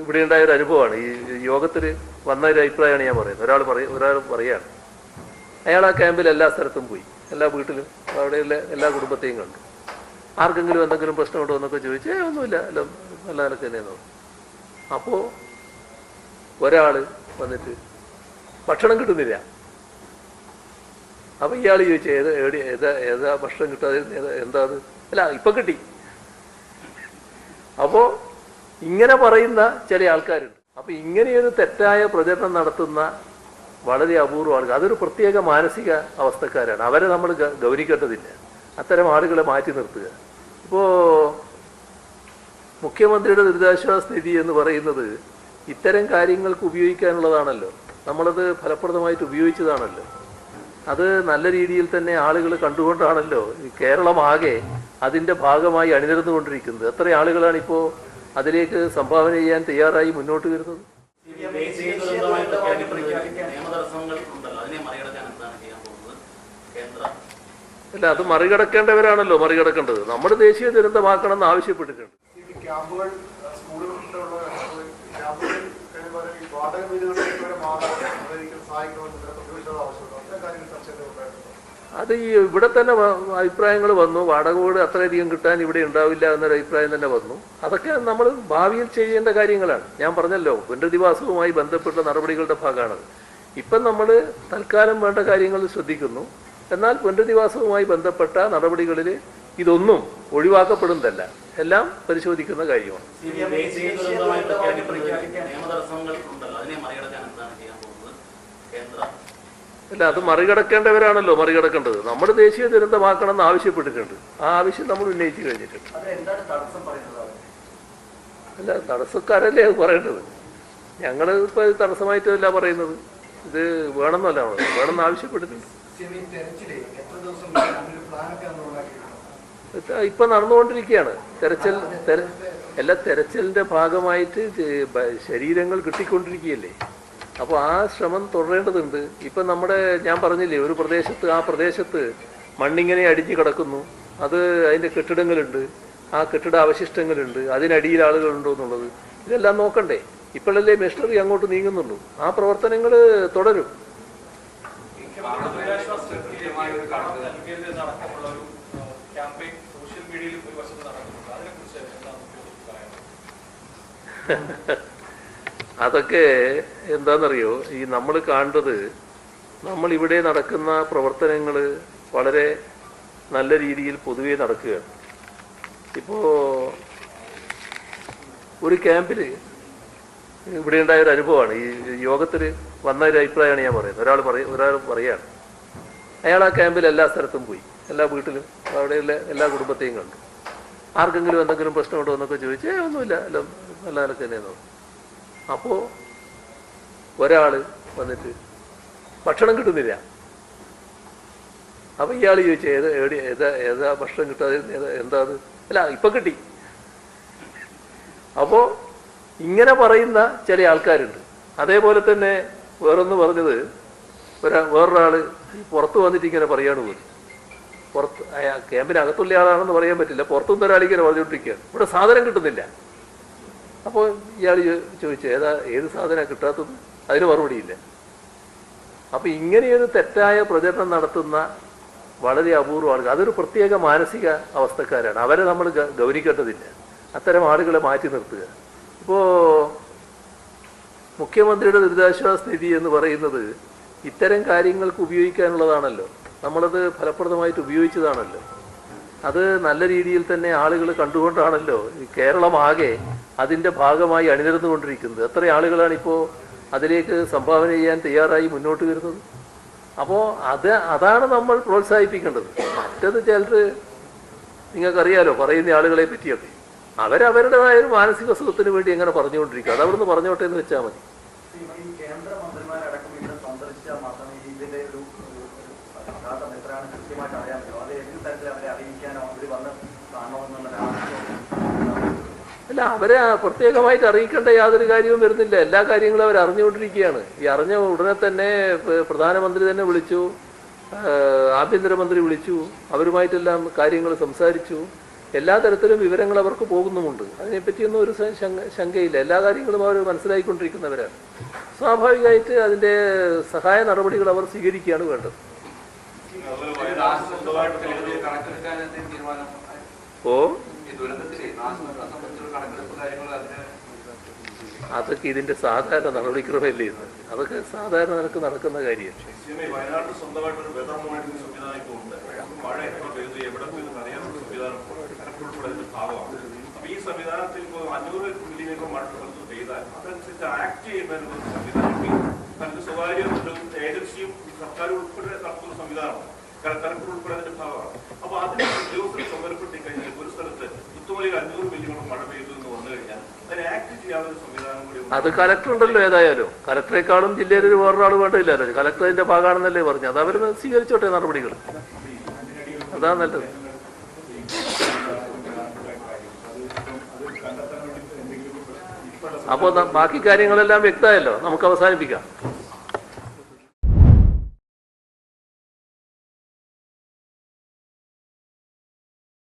ഇവിടെ ഉണ്ടായ ഒരു അനുഭവമാണ്. ഈ യോഗത്തിൽ വന്ന ഒരു അഭിപ്രായമാണ് ഞാൻ പറയുന്നത്. ഒരാൾ പറയ ഒരാൾ പറയുകയാണ്. അയാൾ ആ ക്യാമ്പിൽ എല്ലാ സ്ഥലത്തും പോയി. എല്ലാ വീട്ടിലും അവിടെയുള്ള എല്ലാ കുടുംബത്തെയും കണ്ടു. ആർക്കെങ്കിലും എന്തെങ്കിലും പ്രശ്നമുണ്ടോ എന്നൊക്കെ ചോദിച്ചു "ഏയ് ഒന്നുമില്ല. എല്ലാം നല്ല നിലയ്ക്ക് തന്നെയെന്ന് അപ്പോൾ ഒരാൾ വന്നിട്ട് ഭക്ഷണം കിട്ടുന്നില്ല. അപ്പം ഇയാൾ ചോദിച്ചു ഏത് എവിടെ ഏതാ ഏതാ ഭക്ഷണം കിട്ടാതെ എന്താ അത്? അല്ല ഇപ്പം കിട്ടി. അപ്പോ ഇങ്ങനെ പറയുന്ന ചില ആൾക്കാരുണ്ട്. അപ്പൊ ഇങ്ങനെയൊരു തെറ്റായ പ്രചരണം നടത്തുന്ന വളരെ അപൂർവ ആളുകൾ അതൊരു പ്രത്യേക മാനസിക അവസ്ഥക്കാരാണ്. അവരെ നമ്മൾ ഗൗരിക്കേണ്ടതില്ല. അത്തരം ആളുകളെ മാറ്റി നിർത്തുക. ഇപ്പോ മുഖ്യമന്ത്രിയുടെ ദുരിതാശ്വാസ നിധി എന്ന് പറയുന്നത് ഇത്തരം കാര്യങ്ങൾക്ക് ഉപയോഗിക്കാനുള്ളതാണല്ലോ. നമ്മളത് ഫലപ്രദമായിട്ട് ഉപയോഗിച്ചതാണല്ലോ. അത് നല്ല രീതിയിൽ തന്നെ ആളുകൾ കണ്ടുകൊണ്ടാണല്ലോ കേരളമാകെ അതിന്റെ ഭാഗമായി അണിനിരന്നുകൊണ്ടിരിക്കുന്നത്. എത്ര ആളുകളാണ് ഇപ്പോ അതിലേക്ക് സംഭാവന ചെയ്യാൻ തയ്യാറായി മുന്നോട്ട് വരുന്നത്? ദേശീയ ദുരന്തമായി പ്രഖ്യാപിക്കുന്നത് നിയമതടസ്സങ്ങൾ ഉണ്ടല്ലോ? അതിനെ മറികടക്കാൻ എന്താണ് ചെയ്യാൻ പോകുന്നത്? കേന്ദ്ര അല്ല അത് മറികടക്കേണ്ടവരാണല്ലോ മറികടക്കേണ്ടത്. നമ്മൾ ദേശീയ ദുരന്തമാക്കണം എന്ന് ആവശ്യപ്പെട്ടിട്ടുണ്ട് ക്യാമ്പുകൾ അത് ഈ ഇവിടെ തന്നെ അഭിപ്രായങ്ങൾ വന്നു. വാടക വീട് അത്രയധികം കിട്ടാൻ ഇവിടെ ഉണ്ടാവില്ല എന്നൊരു അഭിപ്രായം തന്നെ വന്നു. അതൊക്കെ നമ്മൾ ഭാവിയിൽ ചെയ്യേണ്ട കാര്യങ്ങളാണ്. ഞാൻ പറഞ്ഞല്ലോ പുനരധിവാസവുമായി ബന്ധപ്പെട്ട നടപടികളുടെ ഭാഗമാണ് ഇപ്പം നമ്മൾ തൽക്കാലം വേണ്ട കാര്യങ്ങൾ ശ്രദ്ധിക്കുന്നു. എന്നാൽ പുനരധിവാസവുമായി ബന്ധപ്പെട്ട നടപടികളിൽ ഇതൊന്നും ഒഴിവാക്കപ്പെടുന്നതല്ല. എല്ലാം പരിശോധിക്കുന്ന കാര്യമാണ്. കേന്ദ്ര? അല്ല അത് മറികടക്കേണ്ടവരാണല്ലോ മറികടക്കേണ്ടത്. നമ്മൾ ദേശീയ ദുരന്തമാക്കണം എന്ന് ആവശ്യപ്പെട്ടിട്ടുണ്ട്. ആ ആവശ്യം നമ്മൾ ഉന്നയിച്ചു കഴിഞ്ഞിട്ടുണ്ട്. അല്ല തടസ്സക്കാരല്ലേ അത് പറയേണ്ടത്? ഞങ്ങൾ ഇപ്പോൾ ഇത് തടസ്സമായിട്ടല്ല പറയുന്നത്. ഇത് വേണമെന്നല്ല പറയുന്നത് വേണമെന്ന് ആവശ്യപ്പെട്ടിട്ടുണ്ട്. നമ്മൾ ഇപ്പൊ നടന്നുകൊണ്ടിരിക്കുകയാണ്. തെരച്ചിൽ തെര എല്ലാ തെരച്ചിലിന്റെ ഭാഗമായിട്ട് ശരീരങ്ങൾ കിട്ടിക്കൊണ്ടിരിക്കുകയല്ലേ? അപ്പോൾ ആ ശ്രമം തുടരേണ്ടതുണ്ട്. ഇപ്പം നമ്മുടെ ഞാൻ പറഞ്ഞില്ലേ ഒരു പ്രദേശത്ത് ആ പ്രദേശത്ത് മണ്ണിങ്ങനെ അടിഞ്ഞു കിടക്കുന്നു. അത് അതിന്റെ കെട്ടിടങ്ങളുണ്ട്. ആ കെട്ടിട അവശിഷ്ടങ്ങളുണ്ട്. അതിനടിയിൽ ആളുകളുണ്ടോ എന്നുള്ളത്. ഇതെല്ലാം നോക്കണ്ടേ. ഇപ്പോഴല്ലേ മെഷീനറി അങ്ങോട്ട് നീങ്ങുന്നുള്ളൂ. ആ പ്രവർത്തനങ്ങൾ തുടരും. ക്യാമ്പയിൻ സോഷ്യൽ മീഡിയയിൽ ഒരു അതിനെക്കുറിച്ച് എന്താണ് അതൊക്കെ എന്താണെന്നറിയോ ഈ നമ്മൾ കാണുന്നത് നമ്മൾ ഇവിടെ നടക്കുന്ന പ്രവർത്തനങ്ങൾ വളരെ നല്ല രീതിയിൽ പൊതുവേ നടക്കുകയാണ്. ഇപ്പോൾ ഒരു ക്യാമ്പിൽ ഇവിടെ ഉണ്ടായ ഒരു അനുഭവമാണ്. ഈ യോഗത്തിൽ വന്ന ഒരു അഭിപ്രായമാണ് ഞാൻ പറയുന്നത്. ഒരാൾ പറയ ഒരാൾ പറയുകയാണ് അയാൾ ആ ക്യാമ്പിൽ എല്ലാ സ്ഥലത്തും പോയി. എല്ലാ വീട്ടിലും അവിടെയുള്ള എല്ലാ കുടുംബത്തെയും കണ്ടു. ആർക്കെങ്കിലും എന്തെങ്കിലും പ്രശ്നമുണ്ടോ എന്നൊക്കെ ചോദിച്ചേ ഒന്നുമില്ല. എല്ലാം നല്ല നിലയ്ക്ക് തന്നെയെന്ന് പറഞ്ഞു അപ്പോൾ ഒരാൾ വന്നിട്ട് ഭക്ഷണം കിട്ടുന്നില്ല. അപ്പൊ ഇയാൾ ചോദിച്ചു ഏത് എവിടെ ഏതാ ഏതാ ഭക്ഷണം കിട്ടാതെ എന്താ അത് അല്ല ഇപ്പൊ കിട്ടി. അപ്പോ ഇങ്ങനെ പറയുന്ന ചില ആൾക്കാരുണ്ട്. അതേപോലെ തന്നെ വേറൊന്ന് പറഞ്ഞത് ഒരാ വേറൊരാൾ പുറത്ത് വന്നിട്ട് ഇങ്ങനെ പറയാണ് പോലും. പുറത്ത് ക്യാമ്പിനകത്തുള്ള ആളാണെന്ന് പറയാൻ പറ്റില്ല. പുറത്തുനിന്ന് ഒരാൾ ഇങ്ങനെ പറഞ്ഞുകൊണ്ടിരിക്കുകയാണ്. ഇവിടെ സാധനം കിട്ടുന്നില്ല. അപ്പോൾ ഇയാൾ ചോദിച്ചു ഏതാ ഏത് സാധനമാണ് കിട്ടാത്തത്? അതിന് മറുപടിയില്ല. അപ്പൊ ഇങ്ങനെയൊരു തെറ്റായ പ്രചരണം നടത്തുന്ന വളരെ അപൂർവ ആളുകൾ അതൊരു പ്രത്യേക മാനസിക അവസ്ഥക്കാരാണ്. അവരെ നമ്മൾ ഗൗരിക്കേണ്ടതില്ല. അത്തരം ആളുകളെ മാറ്റി നിർത്തുക. ഇപ്പോ മുഖ്യമന്ത്രിയുടെ ദുരിതാശ്വാസ നിധി എന്ന് പറയുന്നത് ഇത്തരം കാര്യങ്ങൾക്ക് ഉപയോഗിക്കാനുള്ളതാണല്ലോ. നമ്മളത് ഫലപ്രദമായിട്ട് ഉപയോഗിച്ചതാണല്ലോ. അത് നല്ല രീതിയിൽ തന്നെ ആളുകൾ കണ്ടുകൊണ്ടാണല്ലോ ഈ കേരളമാകെ അതിന്റെ ഭാഗമായി അണിനിരന്നുകൊണ്ടിരിക്കുന്നത്. എത്ര ആളുകളാണ് ഇപ്പോൾ അതിലേക്ക് സംഭാവന ചെയ്യാൻ തയ്യാറായി മുന്നോട്ട് വരുന്നത്? അപ്പോൾ അത് അതാണ് നമ്മൾ പ്രോത്സാഹിപ്പിക്കേണ്ടത്. മറ്റത് ചിലർ നിങ്ങൾക്കറിയാലോ പറയുന്ന ആളുകളെ പറ്റിയൊക്കെ. അവരവരുടേതായ ഒരു മാനസിക സുഖത്തിന് വേണ്ടി എങ്ങനെ പറഞ്ഞുകൊണ്ടിരിക്കുക അത് അവിടുന്ന് പറഞ്ഞോട്ടെ എന്ന് വെച്ചാൽ മതി ഈ കേന്ദ്രമന്ത്രിമാരടക്കം ഇവിടെ സന്ദർശിച്ചാൽ മാത്രമേ ഇതിന്റെ ഒരു ഒരു- ഒരു യഥാർത്ഥം എത്രയാണ് കൃത്യമായിട്ട് പറ്റുമോ? പറ്റും അത് ഏതെങ്കിലും തരത്തിൽ അവരെ അറിയിക്കാനോ വന്ന് അല്ല അവരെ പ്രത്യേകമായിട്ട് അറിയിക്കേണ്ട യാതൊരു കാര്യവും വരുന്നില്ല. എല്ലാ കാര്യങ്ങളും അവർ അറിഞ്ഞുകൊണ്ടിരിക്കുകയാണ്. ഈ അറിഞ്ഞ ഉടനെ തന്നെ പ്രധാനമന്ത്രി തന്നെ വിളിച്ചു. ആഭ്യന്തരമന്ത്രി വിളിച്ചു. അവരുമായിട്ടെല്ലാം കാര്യങ്ങൾ സംസാരിച്ചു. എല്ലാ തരത്തിലും വിവരങ്ങൾ അവർക്ക് പോകുന്നുമുണ്ട്. അതിനെപ്പറ്റിയൊന്നും ഒരു ശങ്കയില്ല. എല്ലാ കാര്യങ്ങളും അവർ മനസ്സിലാക്കിക്കൊണ്ടിരിക്കുന്നവരാണ് സ്വാഭാവികമായിട്ട് അതിന്റെ സഹായ നടപടികൾ അവർ സ്വീകരിക്കുകയാണ് വേണ്ടത്. ഓ? അതൊക്കെ ഇതിന്റെ സാധാരണ നടപടിക്രമല്ലേ ഇത്? അതൊക്കെ സാധാരണ നിനക്ക് നടക്കുന്ന കാര്യം. ഈ സംവിധാനത്തിൽ അഞ്ഞൂറ് മില്ലിമീറ്റർ മഴ പെയ്താൽ അതനുസരിച്ച് ആക്ട് ചെയ്യുന്ന സ്വകാര്യ സർക്കാരും ഉൾപ്പെടെ നടത്തുന്ന സംവിധാനമാണ്. കലക്ടർ ഉൾപ്പെടെ അതിന്റെ ഭാഗമാണ്. അപ്പൊ അതിന് ഉദ്യോഗസ്ഥർ ചുമതലപ്പെടുത്തി കഴിഞ്ഞാൽ ഒരു സ്ഥലത്ത് പുത്തുമലയിൽ അഞ്ഞൂറ് മില്ലിയോളം മഴ പെയ്തു എന്ന് വന്നു കഴിഞ്ഞാൽ ആക്ട് ചെയ്യാവുന്ന സംവിധാനം അത് കലക്ടർ ഉണ്ടല്ലോ ഏതായാലും. കലക്ടറെക്കാളും ജില്ലയിൽ ഒരു വേറൊരാൾ വേണ്ടില്ലല്ലോ കലക്ടറിന്റെ ഭാഗമാണെന്നല്ലേ പറഞ്ഞു അത് അവർ സ്വീകരിച്ചോട്ടെ നടപടികൾ അതാ നല്ലത്. അപ്പോൾ ബാക്കി കാര്യങ്ങളെല്ലാം വ്യക്തമായല്ലോ. നമുക്ക് അവസാനിപ്പിക്കാം.